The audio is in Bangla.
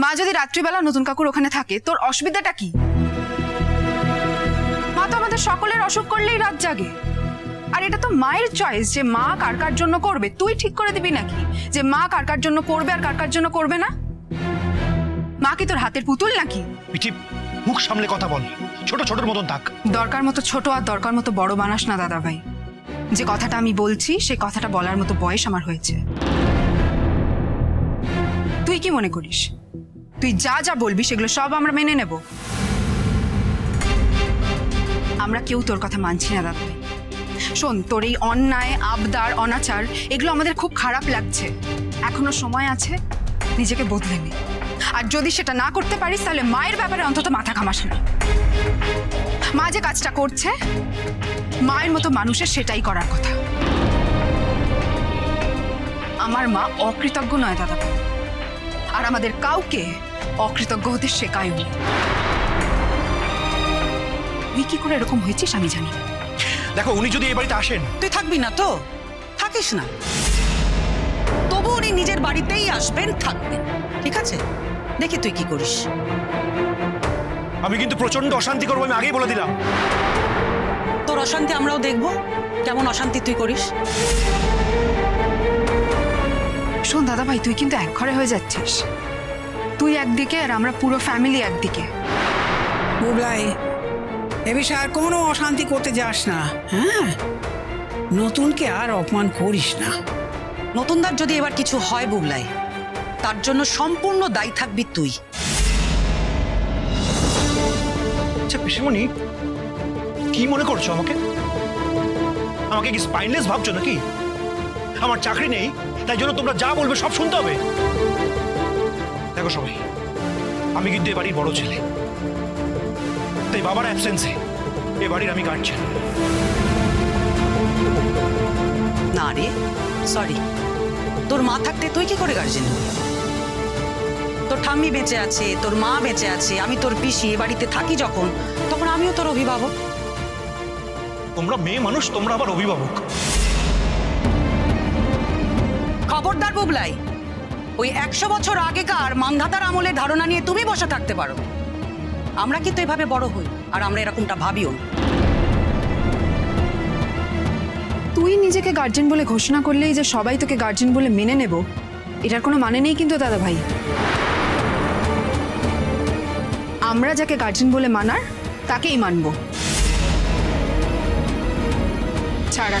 মা যদি রাত্রিবেলা নতুন কাকুর ওখানে থাকে তোর অসুবিধাটা কি? মা তো আমাদের সকলের অসুখ করলেই রাত জাগে। আর এটা তো মায়ের চয়েস যে মা কার কার জন্য করবে। তুই ঠিক করে দিবি নাকি যে মা কার কার জন্য করবে আর কার কার জন্য করবে না? মা কি তোর হাতের পুতুল নাকি? পিঠি মুখ সামলে কথা বল। ছোট ছোটর মতন থাক। দরকার মতো ছোট আর দরকার মতো বড় বানাস না দাদা ভাই যে কথাটা আমি বলছি সেই কথাটা বলার মতো বয়স আমার হয়েছে। তুই কি মনে করিস? তুই যা যা বলবি, সেগুলো সব আমরা মেনে নেব। আমরা কেউ তোর কথা মানছি না, দাদা। শোন, তোর এই অন্যায়, আবদার, অনাচার, এগুলো আমাদের খুব খারাপ লাগছে। এখনও সময় আছে, নিজেকে বদলে নি। আর যদি সেটা না করতে পারিস, তাহলে মায়ের ব্যাপারে অন্তত মাথা ঘামাস না। মা যে কাজটা করছে, মায়ের মতো মানুষের সেটাই করার কথা। আমার মা অকৃতজ্ঞ নয়, দাদা। আর আমাদের কাউকে অকৃতজ্ঞ হতে শেখায়নি তুই কি করে এরকম হয়েছিস আমি জানি না। দেখো উনি যদি এই বাড়িতে আসেন। তুই থাকবি না তো? থাকিস না। তবু উনি নিজের বাড়িতেই আসবেন থাকবেন। ঠিক আছে? দেখি তুই কি করিস। আমি কিন্তু প্রচণ্ড অশান্তি করব আমি আগেই বলে দিলাম। তোর অশান্তি আমরাও দেখব। কেমন অশান্তি তুই করিস। শোন দাদা ভাই তুই কিন্তু একঘরে হয়ে যাচ্ছিস। তুই একদিকে আর আমরা পুরো ফ্যামিলি একদিকে। বুবলাই এ বিষয়ে আর কোনো অশান্তি করতে যাস না হ্যাঁ? নতুনকে আর অপমান করিস না। নতুনদার যদি এবার কিছু হয় বুবলাই তার জন্য সম্পূর্ণ দায়ী থাকবি তুই। আচ্ছা পিসিমণি কি মনে করছ আমাকে? আমাকে কি স্পাইনলেস ভাবছ নাকি? আমার চাকরি নেই তাই জন্য তোমরা যা বলবে সব শুনতে হবে। দেখো সবাই আমি কিন্তু এ বাড়ির বড় ছেলে। তাই বাবার অ্যাবসেন্সে এ বাড়ির আমি গার্জেন না রে সরি তোর মা থাকতে তুই কি করে গার্জেন হবি? তোর ঠাম্মি বেঁচে আছে তোর মা বেঁচে আছে আমি তোর পিসি এ বাড়িতে থাকি যখন তখন আমিও তোর অভিভাবক। তোমরা মেয়ে মানুষ তোমরা আবার অভিভাবক। খবরদার বুবলাই ওই একশো বছর আগেকার মান্ধাতার আমলের ধারণা নিয়ে তুমি বসে থাকতে পারো। আমরা কিন্তু এভাবে বড় হই আর আমরা এরকমটা ভাবিও না। তুই নিজেকে গার্জেন বলে ঘোষণা করলেই যে সবাই তোকে গার্জেন বলে মেনে নেব এটার কোনো মানে নেই কিন্তু দাদা ভাই। আমরা যাকে গার্জেন বলে মানার তাকেই মানব। ছাড়া